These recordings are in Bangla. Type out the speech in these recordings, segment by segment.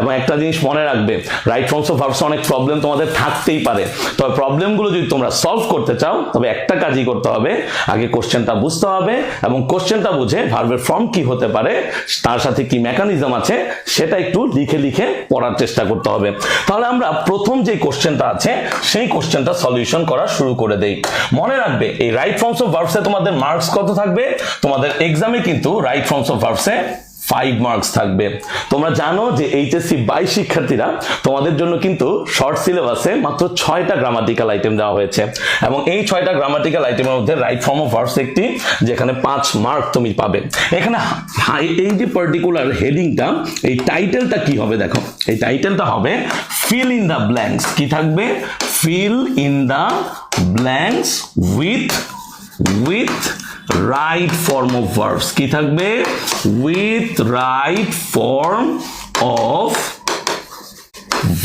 এবং একটা জিনিস মনে রাখবে রাইট ফর্মস অফ ভার্বস অনেক প্রবলেম তোমাদের থাকতেই পারে। তবে প্রবলেমগুলো যদি তোমরা সলভ করতে চাও, তবে একটা কাজই করতে হবে, আগে কোশ্চেনটা বুঝতে হবে এবং কোশ্চেনটা বুঝে ভার্বের ফর্ম কি হতে পারে, তার সাথে কি মেকানিজম আছে, সেটা একটু লিখে লিখে পড়ার চেষ্টা করতে হবে। তাহলে আমরা প্রথম যে কোশ্চেনটা আছে, সেই কোশ্চেনটা সলিউশন করা শুরু করে দেই। মনে রাখবে, এই রাইট ফর্মস অফ ভার্বসে তোমাদের মার্কস কত থাকবে? তোমাদের এক্সামে কিন্তু রাইট ফর্মস অফ ভার্বসে ফাইভ মার্কস থাকবে। তোমরা জানো যে এইচএসসি বাই শিক্ষার্থীরা তোমাদের জন্য কিন্তু শর্ট সিলেবাসে মাত্র ছয়টা গ্রামাটিক্যাল আইটেম দেওয়া হয়েছে। এবং এই ছয়টা গ্রামাটিক্যাল আইটেমের মধ্যে রাইট ফর্ম অফ ভার্বস একটি, যেখানে পাঁচ মার্ক তুমি পাবে। এখানে এই যে পার্টিকুলার হেডিংটা এই টাইটেলটা কি হবে দেখো। এই টাইটেলটা হবে ফিল ইন দ্য ব্ল্যাঙ্কস কি থাকবে? Fill in the blanks with with right form of verbs কি থাকবে? With right form of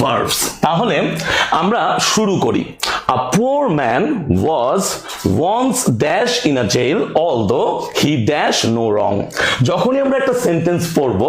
verbs. তাহলে আমরা শুরু করি। A poor man was once dash in a jail, although he dash no wrong. যখনই আমরা একটা সেন্টেন্স পড়ব,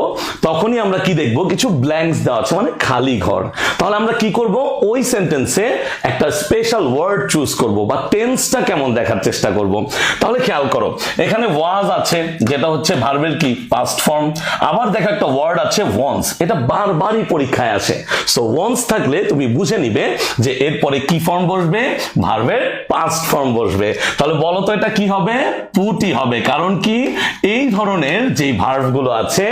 তখনই আমরা কি দেখব? কিছু ব্ল্যাঙ্কস দেওয়া আছে মানে খালি ঘর। তাহলে আমরা কি করব? ওই সেন্টেন্সে একটা স্পেশাল ওয়ার্ড চুজ করব, বা টেন্সটা কেমন দেখার চেষ্টা করব। তাহলে খেয়াল করো, এখানে ওয়াজ আছে, যেটা হচ্ছে ভার্বের কি? পাস্ট ফর্ম আবার দেখো একটা ওয়ার্ড আছে ওয়ান্স এটা বারবারই পরীক্ষায় আসে। সো ওয়ান্স থাকলে তুমি বুঝে নিবে যে এরপরে কি ফর্ম বসবে? ভার্বের পাস্ট ফর্ম বসবে। তাহলে বলো তো এটা কি হবে? পুটি হবে। কারণ কি? এই ধরনের যে ভার্বগুলো আছে,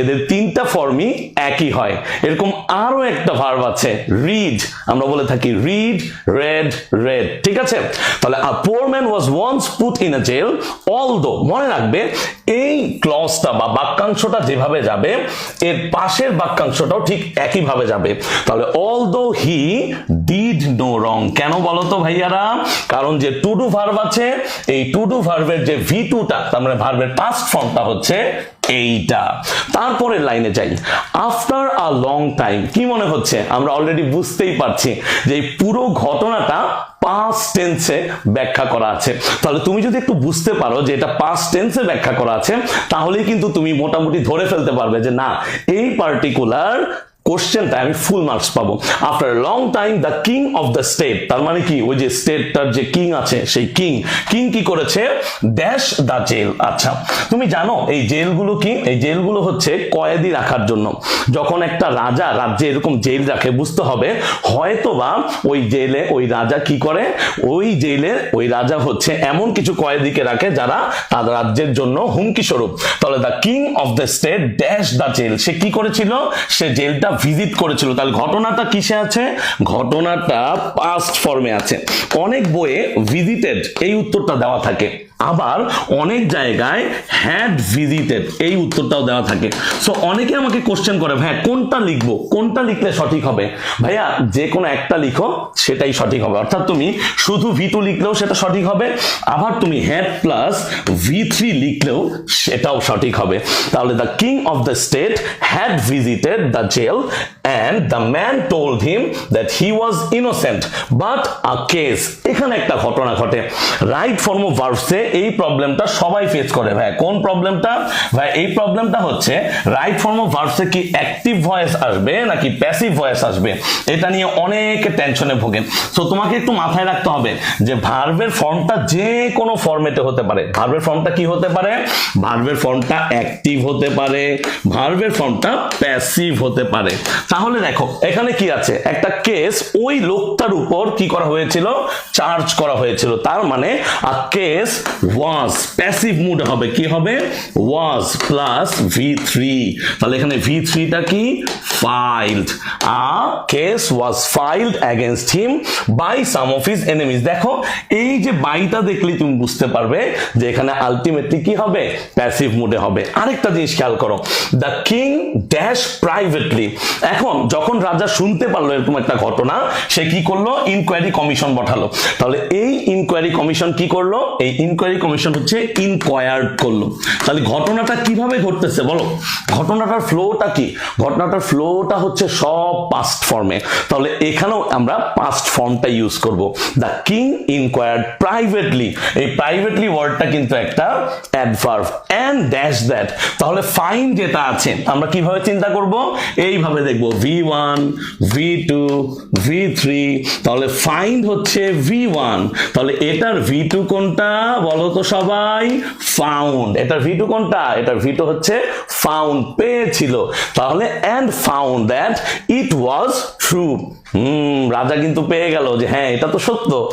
এদের তিনটা ফর্মই একই হয়। এরকম আরও একটা ভার্ব আছে রিড আমরা বলে থাকি রিড রেড রেড ঠিক আছে? তাহলে a poor man was once put in a jail although মনে রাখবে, এই ক্লজটা বা বাক্যাংশটা যেভাবে যাবে, এর পাশের বাক্যাংশটাও ঠিক একইভাবে যাবে। তাহলে although he did no wrong কেন বলো তো ভাইয়ারা? কারণ যে টু ডু ভার্ব আছে, এই টু ডু ভার্বের যে ভি টুটা তার মানে ভার্বের পাস্ট ফর্মটা হচ্ছে এইটা। তারপরের লাইনে যাই। আফটার আ লং টাইম কি মনে হচ্ছে? আমরা অলরেডি বুঝতেই পারছি যে এই পুরো ঘটনাটা পাস্ট টেন্সে ব্যাখ্যা করা আছে। তাহলে তুমি যদি একটু বুঝতে পারো যে এটা পাস্ট টেন্সে ব্যাখ্যা করা আছে, তাহলেই কিন্তু তুমি মোটামুটি ধরে ফেলতে পারবে যে না, এই পার্টিকুলার কোশ্চেনটা আমি ফুল মার্কস পাবো। After long time the king of the state তার মানে কি? ওই যে স্টেটটার যে কিং আছে, সেই কিং কিং কি করেছে? ড্যাশ দ্য জেল আচ্ছা তুমি জানো, এই জেলগুলো কি? এই জেলগুলো হচ্ছে কয়েদি রাখার জন্য। যখন একটা রাজা রাজ্যে এরকম জেল রাখে, বুঝতে হবে, হয়তোবা ওই জেলে ওই রাজা কি করে? ওই জেলে ওই রাজা হচ্ছে এমন কিছু কয়েদিকে রাখে যারা তার রাজ্যের জন্য হুমকি স্বরূপ। তাহলে the king of the state dash the jail সে কি করেছিল? সে জেলটা ভিজিট করেছিল। তাহলে ঘটনাটা কিসে আছে? ঘটনাটা পাস্ট ফর্মে আছে। অনেক বইয়ে ভিজিটেড এই উত্তরটা দেওয়া থাকে। আবার অনেক জায়গায় হ্যাড ভিজিটেড এই উত্তরটাও দেওয়া থাকে। সো অনেকে আমাকে কোশ্চেন করে, ভাইয়া, কোনটা লিখব? কোনটা লিখলে সঠিক হবে? ভাইয়া, যে কোনো একটা লিখো, সেটাই সঠিক হবে। অর্থাৎ তুমি শুধু ভি টু লিখলেও সেটা সঠিক হবে, আবার তুমি হ্যাড প্লাস ভি থ্রি লিখলেও সেটাও সঠিক হবে। তাহলে the king of the state had visited the jail and the man told him that he was innocent but a case এখানে একটা ঘটনা ঘটে। রাইট ফর্ম অফ ভার্বসে এই প্রবলেমটা সবাই ফেস করে, ভাই। কোন প্রবলেমটা ভাই, এই প্রবলেমটা হচ্ছে রাইট ফর্ম অফ ভার্বসে কি অ্যাক্টিভ ভয়েস আসবে নাকি প্যাসিভ ভয়েস আসবে? এটা নিয়ে অনেক টেনশনে ভোগেন। তো তোমাকে একটু মাথায় রাখতে হবে যে ভার্বের ফর্মটা যে কোনো ফর্মেটে হতে পারে। ভার্বের ফর্মটা কি হতে পারে? ভার্বের ফর্মটা অ্যাক্টিভ হতে পারে। ভার্বের ফর্মটা প্যাসিভ হতে পারে। তাহলে দেখো, এখানে কি আছে? একটা কেস ওই লোকটার উপর কি করা হয়েছিল? চার্জ করা হয়েছিল। তার মানে a case was passive mood হবে, কি হবে? ওয়াজ প্লাস ভি থ্রি তাহলে এখানে ভি থ্রিটা কি? Filed a case was filed against him by some of his enemies দেখো, এই যে বাইটা দেখলে তুমি বুঝতে পারবে যে এখানে আলটিমেটলি কি হবে? প্যাসিভ মুডে হবে। আরেকটা জিনিস খেয়াল করো দ্য কিং ড্যাশ প্রাইভেটলি এখন যখন রাজা শুনতে পারল এরকম একটা ঘটনা, সে কি করল? ইনকোয়ারি কমিশন পাঠালো। তাহলে এই ইনকোয়ারি কমিশন কি করল? এই ইনকোয়ারি ইনকোয়ারি কমিশন হচ্ছে ইনকোয়ার্ড করল। তাহলে ঘটনাটা কীভাবে ঘটতেছে বলো? ঘটনাটার ফ্লোটা কি? ঘটনাটার ফ্লোটা হচ্ছে সব পাস্ট ফর্মে তাহলে এখানেও আমরা পাস্ট ফর্মটা ইউজ করব। দ্য কিং ইনকোয়ার্ড প্রাইভেটলি এই প্রাইভেটলি ওয়ার্ডটা কিন্তু একটা অ্যাডভার্ব অ্যান্ড ড্যাশ দ্যাট তাহলে ফাইন যেটা আছে, আমরা কীভাবে চিন্তা করব? এইভাবে দেখব। V one V two V three তাহলে ফাইন হচ্ছে ভি ওয়ান তাহলে এটার ভি টু কোনটা বলো? তো সবাই ফাউন্ড এটার ভি টু কোনটা? এটার ভি টু হচ্ছে ফাউন্ড পেয়েছিল। তাহলে and found that it was true hmm, রাজা কিন্তু পেয়ে গেল যে হ্যাঁ এটা তো সত্য।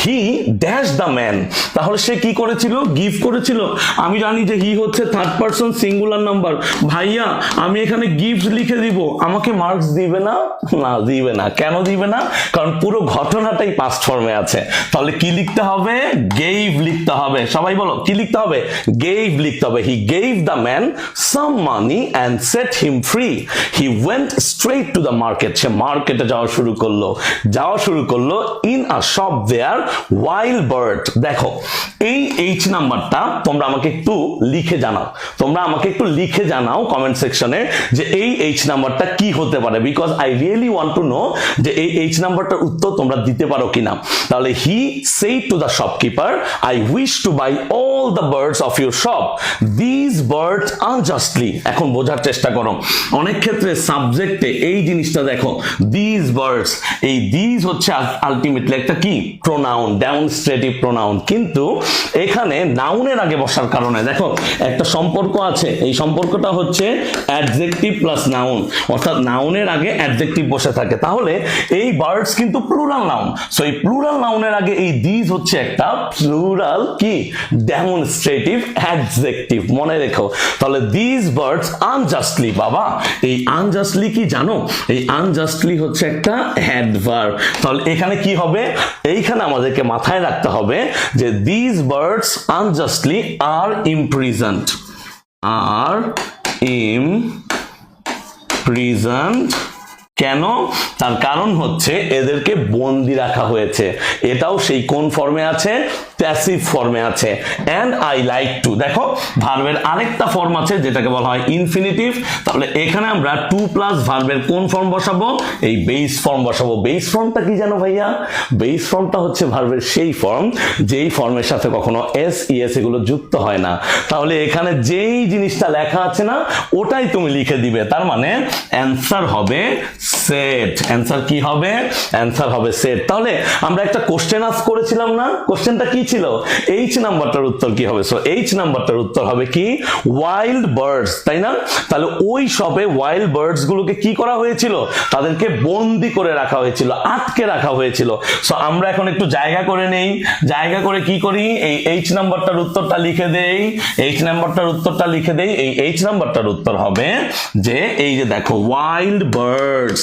হি ড্যাশ দ্য ম্যান তাহলে সে কি করেছিল? গিফট করেছিল। আমি জানি যে হি হচ্ছে থার্ড পার্সন সিঙ্গুলার নাম্বার ভাইয়া, আমি এখানে গিফট লিখে দিব। আমাকে মার্কস দিবে না? না, দিবে না। কেন দিবে না? কারণ পুরো ঘটনাটাই পাস্ট ফর্মে আছে। তাহলে কি লিখতে হবে? গেইভ লিখতে হবে সবাই বলো, কি লিখতে হবে? গেইভ লিখতে হবে। He gave the man some money and set him free he went straight to the market সে মার্কেটে যাওয়া শুরু করল। যাওয়া শুরু করল in a shop there wild bird দেখো, এই এইচ নাম্বারটা তোমরা আমাকে একটু লিখে জানাও। তোমরা আমাকে একটু লিখে জানাও কমেন্ট সেকশনে যে এই এইচ নাম্বারটা কি হতে পারে। Because I really want to know যে এই এইচ নাম্বারটার উত্তর তোমরা দিতে পারো কিনা। তাহলে he said to the shopkeeper I wish to buy all the birds of your shop this birds unjustly এখন বোঝার চেষ্টা করো। অনেক ক্ষেত্রে সাবজেক্টে এই জিনিসটা দেখো দিস বার্ডস এই দিস হচ্ছে আলটিমেটলি একটা কি? প্রোনাউন ডেমনস্ট্রেটিভ প্রোনাউন কিন্তু এখানে নাউনের আগে বসার কারণে দেখো, একটা সম্পর্ক আছে। এই সম্পর্কটা হচ্ছে অ্যাডজেক্টিভ প্লাস নাউন অর্থাৎ নাউনের আগে অ্যাডজেক্টিভ বসে থাকে। তাহলে এই বার্ডস কিন্তু প্লুরাল নাউন সো এই প্লুরাল নাউনের আগে এই দিস হচ্ছে একটা প্লুরাল কি? ডেমনস্ট্রেটিভ অ্যাডজেক্টিভ মনে রেখো। তাহলে দিস বার্ডস আনজাস্টলি বাবা। এই আনজাস্টলি কি জানো? এই আনজাস্টলি হচ্ছে একটা অ্যাডভার্ব তাহলে এখানে কি হবে? এইখানে আমাদেরকে মাথায় রাখতে হবে যে দিস বার্ডস আনজাস্টলি আর আর ইম প্রিজেন্ট কেন? তার কারণ হচ্ছে এদেরকে বন্দি রাখা হয়েছে। এটাও সেই কোন ফর্মে আছে? প্যাসিভ ফর্মে আছে। অ্যান্ড আই লাইক টু দেখো ভার্বের আরেকটা ফর্ম আছে, যেটাকে বলা হয় ইনফিনিটিভ তাহলে এখানে আমরা টু প্লাস ভার্বের কোন ফর্ম বসাবো? এই বেস ফর্ম বসাবো। বেস ফর্মটা কি জানো ভাইয়া? বেস ফর্মটা হচ্ছে ভার্বের সেই ফর্ম যেই ফর্মের সাথে কখনো এস ইএস এগুলো যুক্ত হয় না। তাহলে এখানে যেই জিনিসটা লেখা আছে না, ওটাই তুমি লিখে দিবে। তার মানে অ্যান্সার হবে সেট অ্যান্সার কি হবে? অ্যান্সার হবে সেট তাহলে আমরা একটা কোশ্চেন আস করেছিলাম না? কোশ্চেনটা কি ছিল? এইচ নাম্বারটার উত্তর কি হবে? সো এইচ নাম্বারটার উত্তর হবে কি? ওয়াইল্ড বার্ডস তাই না? তাহলে ওই সবে ওয়াইল্ড বার্ডস গুলোকে কি করা হয়েছিল? তাদেরকে বন্দি করে রাখা হয়েছিল, আটকে রাখা হয়েছিল। সো আমরা এখন একটু জায়গা করে নেই। জায়গা করে কি করি? এই এইচ নাম্বারটার উত্তরটা লিখে দেই। এইচ নাম্বারটার উত্তরটা লিখে দেই। এই এইচ নাম্বারটার উত্তর হবে যে, এই যে দেখো ওয়াইল্ড বার্ডস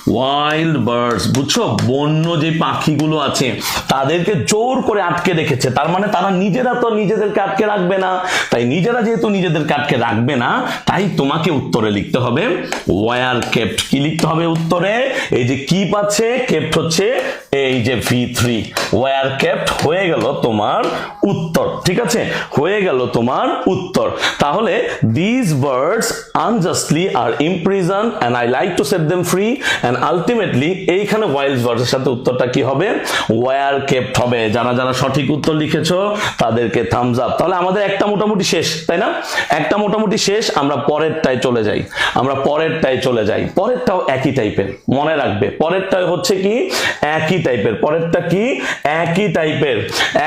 ওয়াইল্ড বার্ডস বুঝছ? বন্য যে পাখিগুলো আছে, তাদেরকে জোর করে আটকে রেখেছে। তার মানে তারা নিজেরা তো নিজেদেরকে আটকে রাখবে না। তাই নিজেরা যেহেতু নিজেদেরকে আটকে রাখবে না, তাই তোমাকে উত্তরে লিখতে হবে ওয়ার কেপ্ট কি লিখতে হবে উত্তরে? এই যে কি পাচ্ছে কেপ্ট হচ্ছে এই যে ভি থ্রি ওয়ার কেপ্ট হয়ে গেল তোমার উত্তর, ঠিক আছে? হয়ে গেল তোমার উত্তর। তাহলে this birds unjustly are imprison and I like to set them free and ultimately এইখানে ওয়াইল্ড বার্ডসের সাথে উত্তরটা কি হবে? ওয়ার কেপ্ট হবে। যারা যারা সঠিক উত্তর লিখেছো, তাদেরকে থামস আপ তাহলে আমাদের একটা মোটামুটি শেষ, তাই না? একটা মোটামুটি শেষ, আমরা পরেরটায় চলে যাই। আমরা পরেরটায় চলে যাই। পরেরটাও একই টাইপের মনে রাখবে। পরেরটায় হচ্ছে কি? একই টাইপের পরেরটা কি? একই টাইপের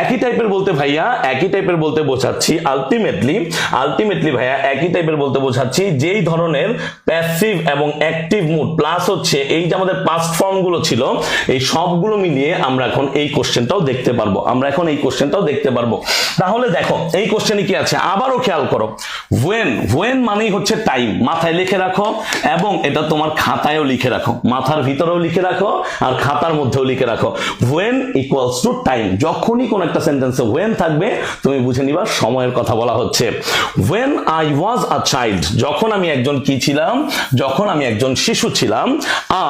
একই টাইপের বলতে ভাইয়া, একই টাইপের বলতে বোঝাচ্ছি আলটিমেটলি আলটিমেটলি ভাইয়া, একই টাইপের বলতে বোঝাচ্ছি, যেই ধরনের প্যাসিভ এবং অ্যাক্টিভ মুড প্লাস হচ্ছে এই যে আমাদের পাস্ট ফর্মগুলো ছিল, এই সবগুলো মিলিয়ে আমরা এখন এই কোশ্চেনটাও দেখতে পারব। আমরা এখন এই কোশ্চেনটাও দেখতে পারব। তাহলে দেখো, এই কোশ্চেনে কি আছে? আবারও খেয়াল করো। ওয়েন ওয়েন মানেই হচ্ছে টাইম মাথায় লিখে রাখো এবং এটা তোমার খাতায়ও লিখে রাখো। মাথার ভিতরেও লিখে রাখো আর খাতার মধ্যেও লিখে রাখো। ওয়েন ইকুয়ালস টু টাইম যখনই কোন একটা সেন্টেন্সে ওয়েন থাকবে, তুমি বুঝে নিবা সময়ের কথা বলা হচ্ছে। When I was a child যখন আমি একজন কি ছিলাম? যখন আমি একজন শিশু ছিলাম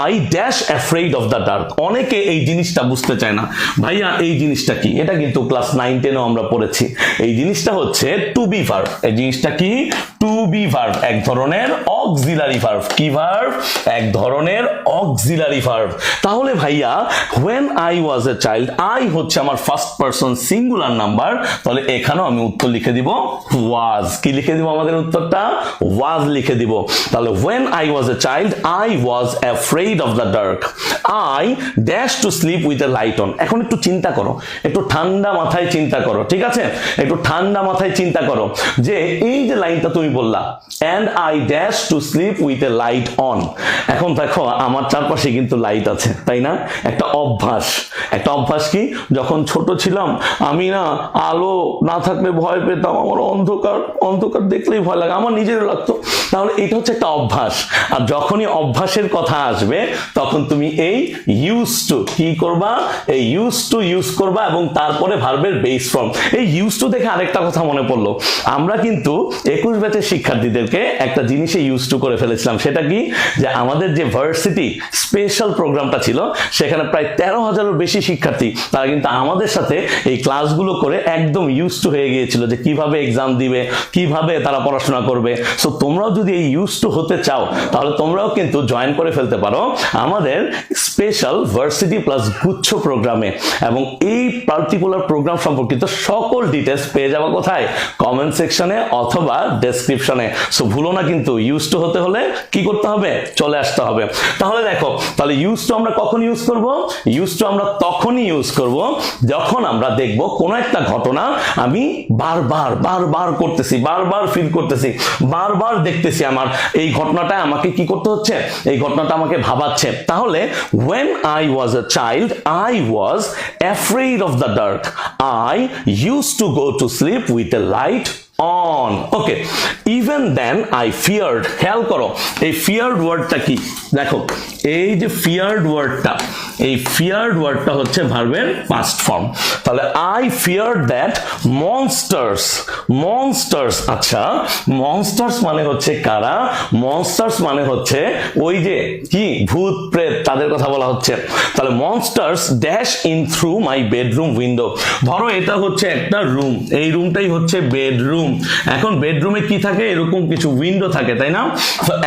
I dash afraid of the dark অনেকে এই জিনিসটা বুঝতে চায় না। ভাইয়া, এই জিনিসটা কি? এটা কিন্তু ক্লাস নাইন টেনেও আমরা পড়েছি। এই জিনিসটা হচ্ছে টু বি ভার্ভ এই জিনিসটা কি? টু বি ভার্ভ এক ধরনের অক্সিলারি ভার্ভ কি ভার্ভ এক ধরনের অক্সিলারি ভার্ভ তাহলে ভাইয়া when I was a child I হচ্ছে আমার ফার্স্ট পারসন সিঙ্গুলার নাম্বার তাহলে এখানেও আমি উত্তর লিখে দিব ওয়াজ কি লিখে দিব আমাদের উত্তরটা? ওয়াজ লিখে দিব। তাহলে when I was a child I was afraid of the dark I dash to sleep with a light on এখন একটু চিন্তা করো। একটু ঠান্ডা মাথায় চিন্তা করো, ঠিক আছে? একটু ঠান্ডা মাথায় চিন্তা করো যে এই যে লাইনটা তুমি বললা and I dash to sleep with a light on এখন দেখো, আমার চারপাশে কিন্তু লাইট আছে, তাই না? একটা অভ্যাস। একটা অভ্যাস কি? যখন ছোট ছিলাম, আমি না আলো না থাকলে ভয় পেতাম, আমার অন্ধকার অন্ধকার দেখলেই ভয় লাগে, আমার নিজেরও লাগতো। তাহলে এটা হচ্ছে একটা অভ্যাস। আর যখনই অভ্যাসের কথা আসবে তখন তুমি এই ইউজ টু কি করবা? এই ইউজ টু ইউজ করবা এবং তারপরে ভার্বের বেস ফর্ম এই ইউজ টু দেখে আরেকটা কথা মনে পড়ল। আমরা কিন্তু একুশ ব্যাচের শিক্ষার্থীদেরকে একটা জিনিসে ইউজ টু করে ফেলেছিলাম। সেটা কি? যে আমাদের যে ভার্সিটি স্পেশাল প্রোগ্রামটা ছিল, সেখানে প্রায় তেরো হাজারের বেশি শিক্ষার্থী, তারা কিন্তু আমাদের সাথে এই ক্লাসগুলো করে একদম ইউজ টু হয়ে গিয়েছিল যে কীভাবে এক্সাম দিবে, কীভাবে তারা পড়াশোনা করবে। সো তোমরাও যদি এই ইউজ টু হতে চাও, তাহলে তোমরাও কিন্তু জয়েন করে ফেলতে পারো। আমাদের স্পেশাল ভার্সিটি প্লাস গুচ্ছ প্রোগ্রামে এবং এই পার্টিকুলার প্রোগ্রাম সম্পর্কিত সকল ডিটেলস পেয়ে যাওয়া কোথায়? কমেন্ট সেকশনে অথবা ডেসক্রিপশনে সো ভুলো না কিন্তু ইউজ টু হতে হলে কি করতে হবে? চলে আসতে হবে। তাহলে দেখো, তাহলে ইউজ টু আমরা কখন ইউজ করব? ইউজ টু আমরা তখনই ইউজ করব যখন আমরা দেখব কোনো একটা ঘটনা আমি বারবার বারবার করতেছি, বারবার ফিল করতেছি, বারবার দেখতেছি আমার। এই ঘটনাটা আমাকে কি করতে হচ্ছে? এই ঘটনাটা আমাকে ভাবাচ্ছে তাহলে when I was a child I was afraid of the dark I used to go to sleep with a light on. Okay even then I feared খেয়াল করো, এই ফিয়ার্ড ওয়ার্ডটা কি? দেখো, এই যে ফিয়ার্ড ওয়ার্ডটা এই ফিয়ার্ড ওয়ার্ডটা হচ্ছে ভার্বের পাস্ট ফর্ম তাহলে I feared that monsters monsters আচ্ছা মনস্টার্স মানে হচ্ছে কারা? মনস্টার্স মানে হচ্ছে ওই যে কি? ভূত, প্রেত, তাদের কথা বলা হচ্ছে। তাহলে monsters dash in through my bedroom window ধরো এটা হচ্ছে একটা রুম এই রুমটাই হচ্ছে বেডরুম এখন বেডরুমে কি থাকে? এরকম কিছু উইন্ডো থাকে, তাই না?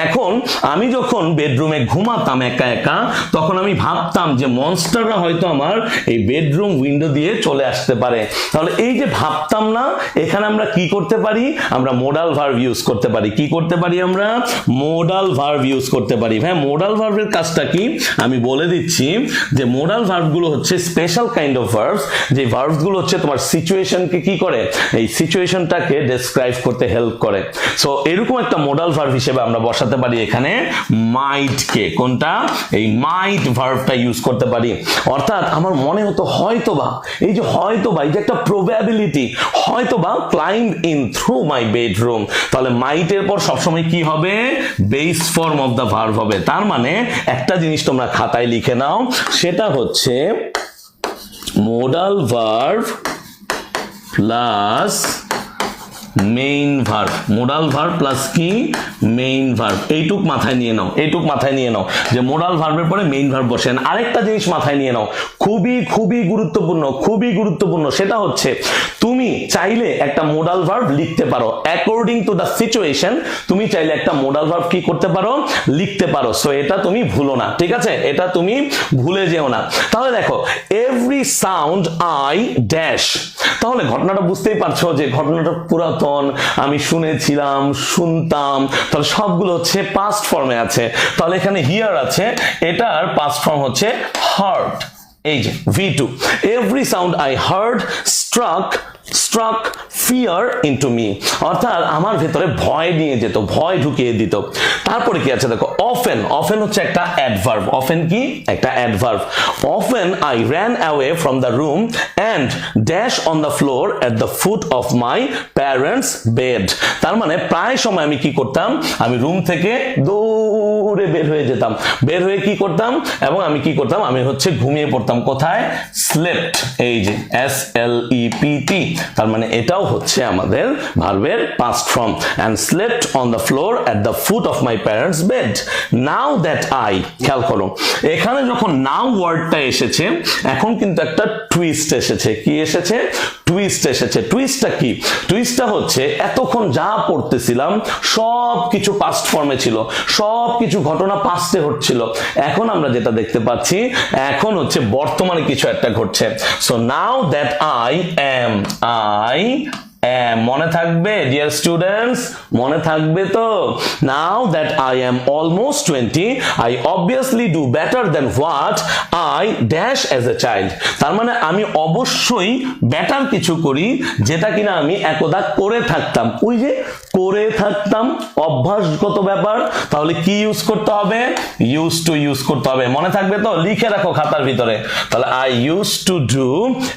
এখন আমি যখন বেডরুমে ঘুমাতাম একা একা, তখন আমি ভাবতাম যে মনস্টাররা হয়তো আমার এই বেডরুম উইন্ডো দিয়ে চলে আসতে পারে। তাহলে এই যে ভাবতাম না, এখানে আমরা কি করতে পারি? আমরা মোডাল ভার্ভ ইউজ করতে পারি। কি করতে পারি আমরা? মোডাল ভার্ভ ইউজ করতে পারি। হ্যাঁ মোডাল ভার্ভের কাজটা কি? আমি বলে দিচ্ছি যে মোডাল ভার্ভগুলো হচ্ছে স্পেশাল কাইন্ড অফ ভার্ভস যে ভার্ভসগুলো হচ্ছে তোমার সিচুয়েশনকে কি করে? এই সিচুয়েশনটাকে ডেসক্রাইব করতে হেল্প করে। সো এরকম একটা মোডাল ভার্ভ হিসেবে আমরা বসাতে পারি এখানে মাইট কে। কোনটা? এই মাইট ভার্ভটা ইউজ করতে পারি। অর্থাৎ আমার মনে হতো হয়তোবা, এই যে হয়তোবা, এই যে একটা প্রবাবিলিটি হয়তোবা climb in through my bedroom তাহলে মাইটের পর সবসময় কি হবে? Base form of the verb হবে। তার মানে একটা জিনিস তোমরা খাতায় লিখে নাও, সেটা হচ্ছে modal verb plus main verb modal verb plus কি মেইন ভার্ব এইটুক মাথায় নিয়ে নাও, এইটুক মাথায় নিয়ে নাও। যে মোডাল ভার্বের পরে মেইন ভার্ব বসেন আরেকটা জিনিস মাথায় নিয়ে নাও, খুবই খুবই গুরুত্বপূর্ণ খুবই গুরুত্বপূর্ণ সেটা হচ্ছে তুমি চাইলে একটা মোডাল ভার্ব লিখতে পারো। অ্যাকর্ডিং টু দ্য সিচুয়েশন তুমি চাইলে একটা মোডাল ভার্ব কি করতে পারো? লিখতে পারো। সো এটা তুমি ভুলো না, ঠিক আছে? এটা তুমি ভুলে যেও না। তাহলে দেখো এভরি সাউন্ড আই ড্যাশ তাহলে ঘটনাটা বুঝতেই পারছ যে ঘটনাটা পুরাতন আমি শুনেছিলাম, শুনতাম। তাহলে সবগুলো হচ্ছে পাস্ট ফর্মে আছে। তাহলে এখানে হিয়ার আছে। এটার পাস্ট ফর্ম হচ্ছে হার্ট এই যে V two every sound I heard struck struck fear into me অর্থাৎ আমার ভেতরে ভয় নিয়ে যেত, ভয় ঢুকিয়ে দিত। তারপরে কি আছে দেখো অফেন অফেন হচ্ছে একটা অ্যাডভার্ব অফেন কি? একটা adverb often I ran away from the room and dash on the floor at the foot of my parents bed তার মানে প্রায় সময় আমি কি করতাম? আমি রুম থেকে দৌড় দৌড়ে বের হয়ে যেতাম। বের হয়ে কি করতাম? এবং আমি কি করতাম? আমি হচ্ছে ঘুমিয়ে পড়তাম। কোথায়? স্লেপ্ট এই যে S L E P T তার মানে এটাও হচ্ছে আমাদের ভার্বের past form and slept on the floor at the foot of my parents bed now that I খেয়াল করো, এখানে যখন নাও ওয়ার্ডটা এসেছে, এখন কিন্তু একটা টুইস্ট এসেছে। কি এসেছে? টুইস্ট এসেছে। টুইস্টটা কি? টুইস্টটা হচ্ছে, এতক্ষণ যা পড়তেছিলাম সব কিছু পাস্ট ফর্মে ছিল। সব কিছু ঘটনা পাস্টে হচ্ছিল এখন আমরা যেটা দেখতে পাচ্ছি, এখন হচ্ছে বর্তমানে কিছু একটা ঘটছে। So now that I am I মনে থাকবে ডিয়ার স্টুডেন্টস মনে থাকবে তো? Now that I am almost twenty I obviously do better than what I dash as a child তার মানে আমি অবশ্যই বেটার কিছু করি, যেটা কিনা আমি একদা করে থাকতাম। ওই যে করে থাকতাম, অভ্যাসগত ব্যাপার, তাহলে কি ইউজ করতে হবে? ইউজ টু ইউজ করতে হবে। মনে থাকবে তো? লিখে রাখো খাতার ভিতরে। তাহলে I use to do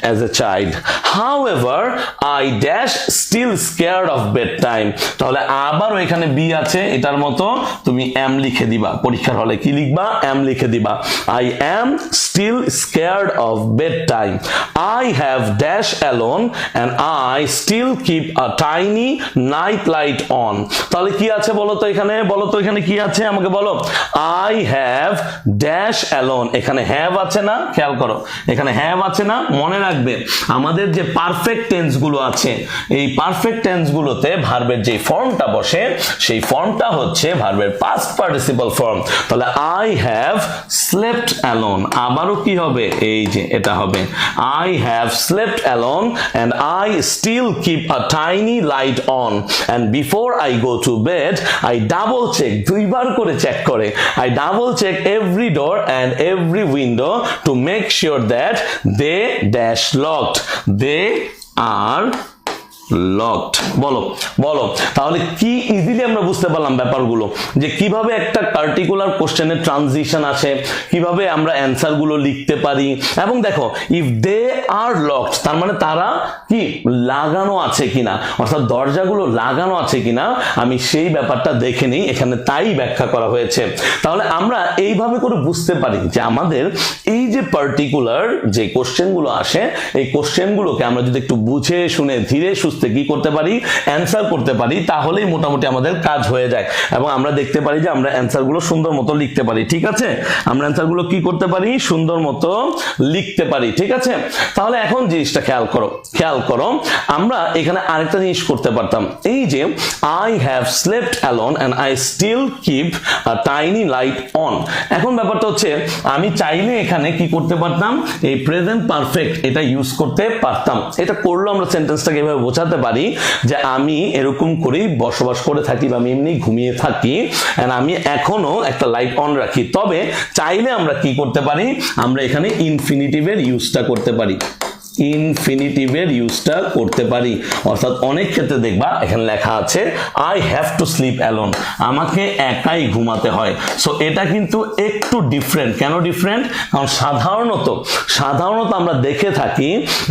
as a child however I dash still scared of bed time তাহলে আবারও এখানে বি আছে, এটার মতো তুমি এম লিখে দিবা। পরীক্ষার হলে কি লিখবা? এম লিখে দিবা। I am still scared of bed time I have dash alone and I still keep a tiny night light on তাহলে কি আছে বলো তো এখানে? বলো তো এখানে কি আছে? আমাকে বলো। আই হ্যাভ ড্যাশ অ্যালোন এখানে হ্যাভ আছে না? খেয়াল করো। এখানে হ্যাভ আছে না? মনে রাখবে। আমাদের যে পারফেক্ট টেন্সগুলো আছে এই পারফেক্ট টেন্স গুলোতে ভার্বের যে ফর্মটা বসে, সেই ফর্মটা হচ্ছে ভার্বের পাস্ট পার্টিসিপাল ফর্ম তাহলে আই হ্যাভ স্লেপ্ট অ্যালোন আবারও কি হবে? এই যে, এটা হবে। I have slept alone and I still keep a tiny light on and before I go to bed I double check দুইবার করে চেক করে। I double check every door and every window to make sure that they dash locked they are locked বলো বলো। তাহলে কি ইজিলি আমরা বুঝতে পারলাম ব্যাপারগুলো? যে কীভাবে একটা পার্টিকুলার কোশ্চেনের ট্রানজিশন আসে, কীভাবে আমরা অ্যান্সারগুলো লিখতে পারি? এবং দেখো ইফ দে আর লকড তার মানে তারা কি, লাগানো আছে কিনা? অর্থাৎ দরজাগুলো লাগানো আছে কিনা? আমি সেই ব্যাপারটা দেখে নিই, এখানে তাই ব্যাখ্যা করা হয়েছে। তাহলে আমরা এইভাবে করে বুঝতে পারি যে আমাদের এই যে পার্টিকুলার যে কোশ্চেনগুলো আসে, এই কোশ্চেনগুলোকে আমরা যদি একটু বুঝে শুনে, ধীরে সুস্থে কি করতে পারি? অ্যান্সার করতে পারি, তাহলেই মোটামুটি আমাদের কাজ হয়ে যায়। এবং আমরা দেখতে পারি যে আমরা অ্যান্সারগুলো সুন্দর মতো লিখতে পারি, ঠিক আছে? আমরা অ্যান্সারগুলো কি করতে পারি? সুন্দর মতো লিখতে পারি, ঠিক আছে? তাহলে এখন জিনিসটা খেয়াল করো খেয়াল করো, আমরা এখানে আরেকটা জিনিস করতে পারতাম। এই যে I have slept alone and I still keep tiny light on এখন ব্যাপারটা হচ্ছে, আমি চাইলে এখানে কি করতে পারতাম? এই প্রেজেন্ট পারফেক্ট এটা ইউজ করতে পারতাম। এটা করল আমরা সেন্টেন্সটাকে এভাবে বোঝাতে পারি যে আমি এরকম করেই বসবাস করে থাকি বা আমি এমনি ঘুমিয়ে থাকি অ্যান্ড আমি এখনও একটা লাইট অন রাখি। তবে চাইলে আমরা কি করতে পারি? আমরা এখানে ইনফিনিটিভের ইউজটা করতে পারি। ইনফিনিটিভের ইউজটা করতে পারি। অর্থাৎ অনেক ক্ষেত্রে দেখবা, এখানে লেখা আছে I have to sleep alone আমাকে একাই ঘুমাতে হয়। সো এটা কিন্তু একটু ডিফারেন্ট কেন ডিফারেন্ট কারণ সাধারণত সাধারণত আমরা দেখে থাকি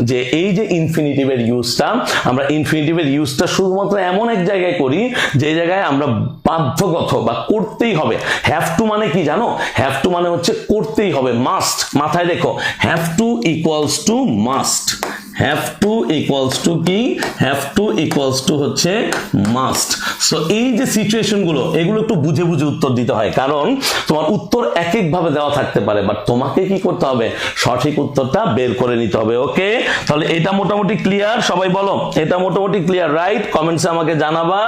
যে এই যে ইনফিনিটিভের ইউজটা আমরা ইনফিনিটিভের ইউজটা শুধুমাত্র এমন এক জায়গায় করি, যে জায়গায় আমরা বাধ্যগত বা করতেই হবে। হ্যাভ টু মানে কি জানো? হ্যাভ টু মানে হচ্ছে করতেই হবে। মাস্ট মাথায় রেখো। Have to equals to must have to equals to কি? হ্যাভ টু ইকুয়ালস টু হচ্ছে মাস্ট সো এই যে সিচুয়েশনগুলো, এগুলো একটু বুঝে বুঝে উত্তর দিতে হয়। কারণ, তোমার উত্তর এক এক ভাবে দেওয়া থাকতে পারে বাট তোমাকে কি করতে হবে? সঠিক উত্তরটা বের করে নিতে হবে, ওকে? তাহলে এটা মোটামুটি ক্লিয়ার সবাই বলো, এটা মোটামুটি ক্লিয়ার রাইট কমেন্টসে আমাকে জানাবা।